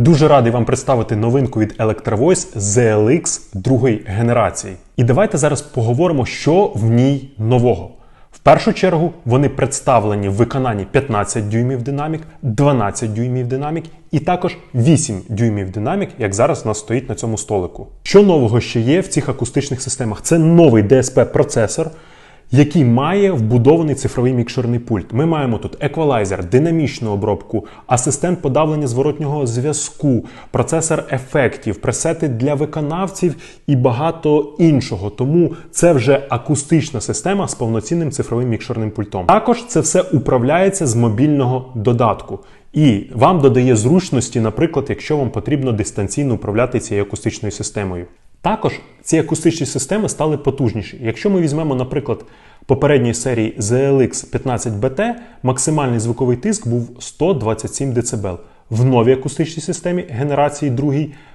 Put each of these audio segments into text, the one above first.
Дуже радий вам представити новинку від Electrovoice ZLX другої генерації. І давайте зараз поговоримо, що в ній нового. В першу чергу вони представлені в виконанні 15 дюймів динамік, 12 дюймів динамік і також 8 дюймів динамік, як зараз у нас стоїть на цьому столику. Що нового ще є в цих акустичних системах? Це новий DSP-процесор, який має вбудований цифровий мікшерний пульт. Ми маємо тут еквалайзер, динамічну обробку, асистент подавлення зворотнього зв'язку, процесор ефектів, пресети для виконавців і багато іншого. Тому це вже акустична система з повноцінним цифровим мікшерним пультом. Також це все управляється з мобільного додатку. І вам додає зручності, наприклад, якщо вам потрібно дистанційно управляти цією акустичною системою. Також ці акустичні системи стали потужніші. Якщо ми візьмемо, наприклад, попередньої серії ZLX 15BT, максимальний звуковий тиск був 127 дБ. В новій акустичній системі генерації 2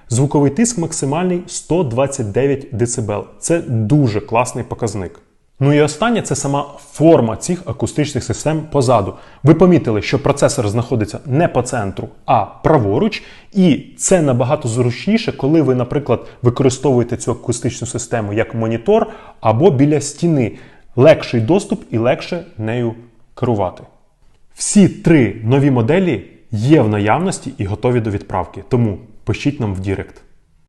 звуковий тиск максимальний 129 дБ. Це дуже класний показник. Ну і останнє це сама форма цих акустичних систем позаду. Ви помітили, що процесор знаходиться не по центру, а праворуч, і це набагато зручніше, коли ви, наприклад, використовуєте цю акустичну систему як монітор або біля стіни. Легший доступ і легше нею керувати. Всі три нові моделі є в наявності і готові до відправки. Тому пишіть нам в Дірект.